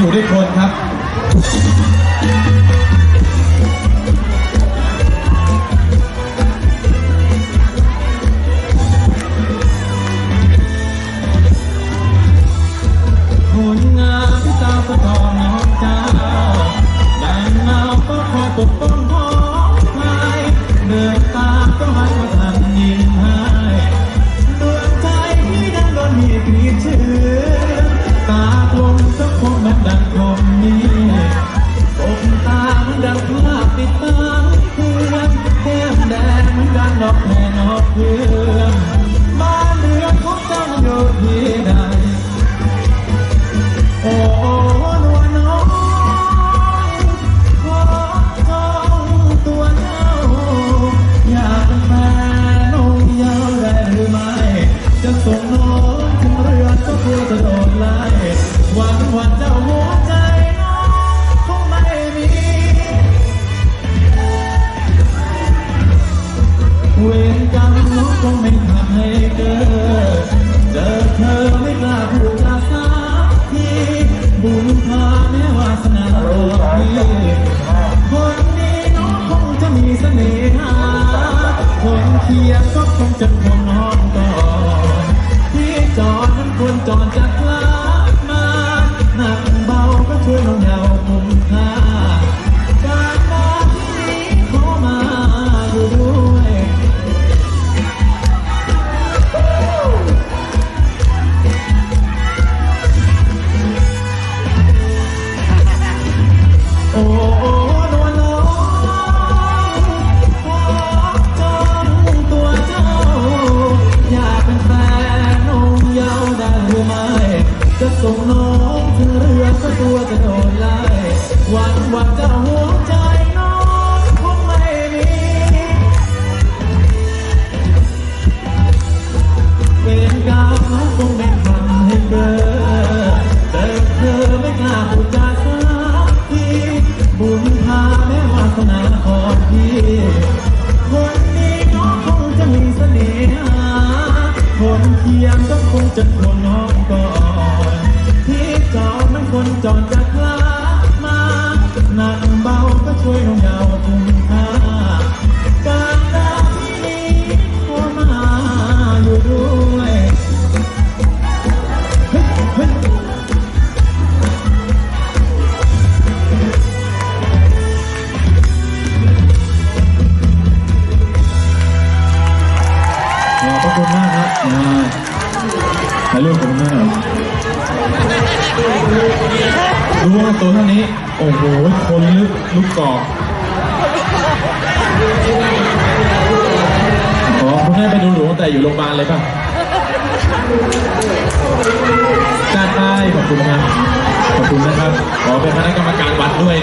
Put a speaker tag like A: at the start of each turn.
A: อยู่ด้วยคนครับ
B: คุณงาม เดียงก็คงจะควงน้องก่อนที่จอดนั้นควรจอดจาก ส่งน้องถึงเรือก็ตัวจะโดนไล่วังว่าเจ้าหัวใจน้องคงไม่มีเป็นกาวคงเป็นคนให้เกิดแต่เธอไม่กล้าพูดจาสักทีบุญพาแม้วาสนาขอพี่คนนี้น้องคงจะมีเสน่หาคนเคียงก็คงจะควงน้องก่อดมันคน จอดจากลามาหนักเบาก็ช่วยน้องยาวคุ้มค่าการดาที่นี้ขอมาอยู่ด้วย
A: ขอบคุณมากครับมาถ่ายรูปกับคุณแม่หน่อย รู้ว่าตัวเท่านี้ โอ้โห คนลึกลูกกอกอ๋อคุณแม่ไปดูหนูตั้งแต่อยู่โรงพยาบาลเลยป่ะจัดไปขอบคุณครับ ขอบคุณนะครับ ขอเป็นคณะกรรมการวัดด้วย